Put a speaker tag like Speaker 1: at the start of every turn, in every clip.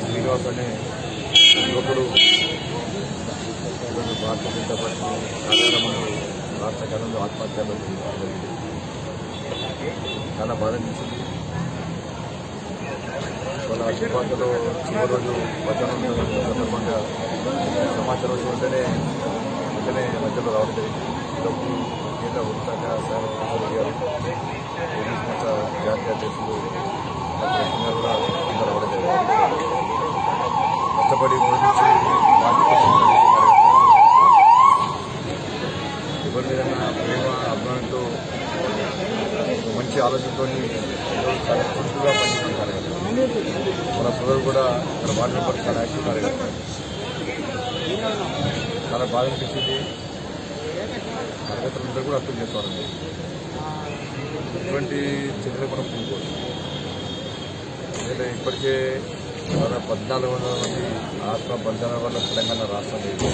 Speaker 1: శ్రీనివాస్ అనే యువకుడు భారత భారతీయ జనతా పార్టీ కార్యాలయంలో రాష్ట్ర కళలో ఆత్మహత్యలో జరిగింది చాలా బాధ అనిపించింది వాళ్ళ ఆత్మహత్యలో చివరి రోజు వచనం సందర్భంగా సమాచారం వచ్చి వెంటనే వెంటనే మధ్యలో రావడం జరిగింది ఈలోపు కేంద్ర హోంశాఖ శాఖ గారు జాతీయ అధ్యక్షులు డాక్టర్ లక్ష్మణ్ గారు కూడా కింద రావడం జరిగింది కష్టపడి మూడు నుంచి పార్టీ కోసం పనిచేస్తున్నారు. ఎవరి మీద ప్రేమ అభిమానంతో ఒక మంచి ఆలోచనతో ఈరోజు చాలా చురుకుగా పనిచేస్తున్నారు కదా మన సోదరు కూడా ఇక్కడ వార్డు మెంబర్ చాలా యాక్టివ్ ఉన్నారు చాలా బాధ అనిపించింది. కార్యకర్తలందరూ కూడా అర్థం చేసుకోవాలండి ఇటువంటి చర్యలు మనం పూనుకోవచ్చు ఎందుకంటే ఇప్పటికే దాదాపు పద్నాలుగు వందల మంది ఆత్మ బంధన వల్ల తెలంగాణ రాష్ట్రం లేదు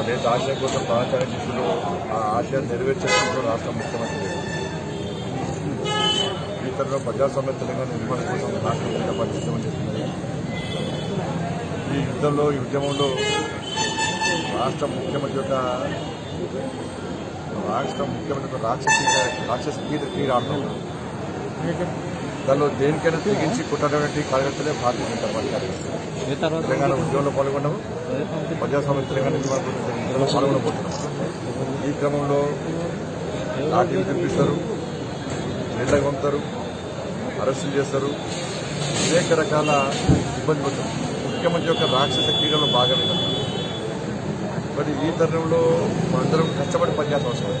Speaker 1: అదే ఆశయం కోసం సహకారం చేస్తుందో ఆ ఆశ నెరవేర్చడం రాష్ట్ర ముఖ్యమంత్రి లేదు. ఈ తరంలో ప్రజాస్వామ్య తెలంగాణ నిర్మాణం కోసం రాష్ట్ర ఉద్యమం చేస్తున్నది ఈ యుద్ధంలో ఈ ఉద్యమంలో రాష్ట్ర ముఖ్యమంత్రి యొక్క రాష్ట్ర ముఖ్యమంత్రి యొక్క రాక్షసి రాక్షస క్రీడ క్రీడ ఆడుతున్నాం దానిలో దేనికైనా తెగించి కొట్టడానికి కార్యకర్తలే భారతీయ జనతా పార్టీ కార్యకర్తలు. తెలంగాణ ఉద్యమంలో పాల్గొన్నాము. ప్రజాస్వామ్య తెలంగాణ నిర్మాణంలో పాల్గొనబోతున్నాం ఈ క్రమంలో లాఠీలు తెప్పిస్తారు నీళ్ళకి పంపుతారు అరెస్టులు చేస్తారు అనేక రకాల ఇబ్బంది పడతారు ముఖ్యమంత్రి యొక్క రాక్షస క్రీడలో భాగమే కదా. మరి ఈ తరుణంలో మనందరం కష్టపడి పనిచేయాల్సిన అవసరం.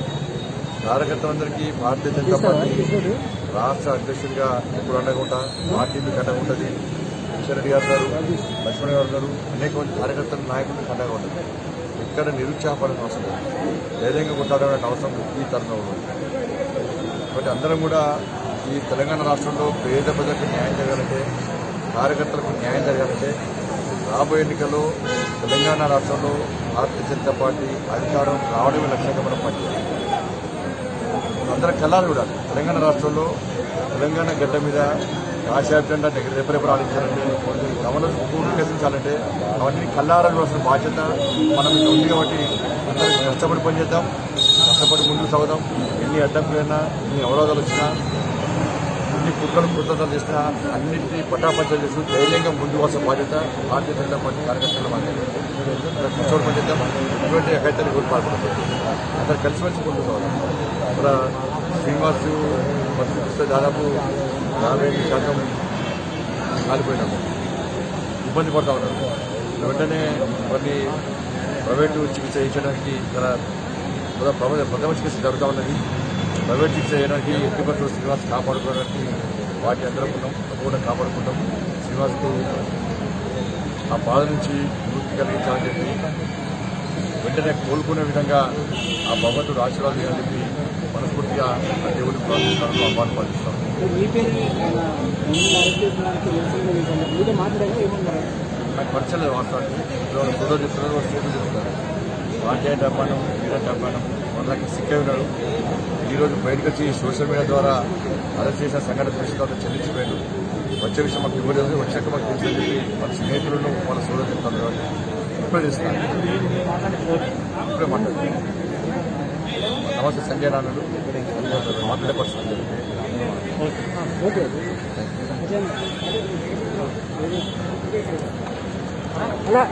Speaker 1: కార్యకర్తలందరికీ భారతీయ జనతా పార్టీ రాష్ట్ర అధ్యక్షుడిగా ఎప్పుడు అండగా ఉంటా పార్టీ మీకు అండగా ఉంటుంది కిషన్ రెడ్డి గారు గారు లక్ష్మణ్ గారు గారు అనేక మంది కార్యకర్తల నాయకులకు అండగా ఉంటుంది ఇక్కడ నిరుత్సాహపడాల్సిన అవసరం లేదు. ధైర్యంగా కొట్టాడనే అవసరం ఈ తరుణంలో. కాబట్టి అందరం కూడా ఈ తెలంగాణ రాష్ట్రంలో పేద ప్రజలకు న్యాయం జరగాలంటే కార్యకర్తలకు న్యాయం జరగాలంటే రాబోయే ఎన్నికల్లో తెలంగాణ రాష్ట్రంలో భారతీయ జనతా పార్టీ అధికారం రావడమే లక్ష్యంగా మనం పనిచేయాలి. అందరం కళ్ళాలు చూడాలి. తెలంగాణ రాష్ట్రంలో తెలంగాణ గడ్డ మీద కాశాప్ జెండా రేపరేపు రాణించాలంటే గమనం పూర్తి అవన్నీ కళ్ళారా చూడాల్సిన బాధ్యత మనం ఇక్కడ ఉంది కాబట్టి అందరం కష్టపడి పనిచేద్దాం. కష్టపడి ముందుకు సాగుదాం. ఎన్ని అడ్డంకులైనా ఎన్ని అవరోధాలు వచ్చినా అన్ని కుట్రలు కృతజ్ఞతలు చేసినా అన్నింటినీ పట్టాపంచలు చేస్తూ ధైర్యంగా ముందు కోసం బాధ్యత భారతీయ జనతా పార్టీ కార్యకర్తల బాధ్యత కష్టపడి పనిచేద్దాం ఇటువంటి ఎక్కడైతే కోల్పాడుతున్నాం అందరు కలిసిమెలిసి ముందుకు సాగుదాం ఇక్కడ శ్రీనివాస్ పరిస్థితి దాదాపు యాభై ఐదు శాతం కాలిపోయినాము ఇబ్బంది పడతా ఉన్నారు. వెంటనే కొన్ని ప్రైవేటు చికిత్స చేయించడానికి ఇక్కడ ప్రథమ చికిత్స జరుగుతూ ఉన్నది. ప్రైవేట్ చేయడానికి ఎట్టి పరిస్థితుల్లో శ్రీనివాస్ కాపాడుకోవడానికి వాటి అందరం ఉన్నాం తప్పకుండా కాపాడుకుంటాం. శ్రీనివాస్కు ఆ బాధ నుంచి విముక్తి కలిగించాలని చెప్పి వెంటనే కోలుకునే విధంగా ఆ భగవంతుడు ఆశీర్వాదం చెప్పి మనస్ఫూర్తిగా ఆ దేవుడికి ప్రార్థిస్తాను పాటిస్తాను.
Speaker 2: మాట్లాడాక ఏమన్నారు
Speaker 1: నాకు పరిచయం లేదు వాస్తవానికి. ఫోటో చెప్తున్నారు స్టేట్లు చెప్తున్నారు. అంటే అమ్మానం మీరంటే అమ్మానం వాళ్ళకి సిక్ అయి ఉన్నారు ఈరోజు బయటకు వచ్చి సోషల్ మీడియా ద్వారా అరెస్ట్ చేసిన సంఘటన తెలిసిన తర్వాత చెల్లించిపోయారు వచ్చే విషయం మాకు ఇవ్వలేదు వచ్చాక మాకు తెలిసిందని చెప్పి వాళ్ళ స్నేహితులను వాళ్ళ సోదరు చెప్తారు కాబట్టి ఇప్పుడే ఇప్పుడే మాట్లాడుతున్నాను నమస్తే సంజయ్ నాన్నలు మాట్లాడే
Speaker 2: ఓకే. అలా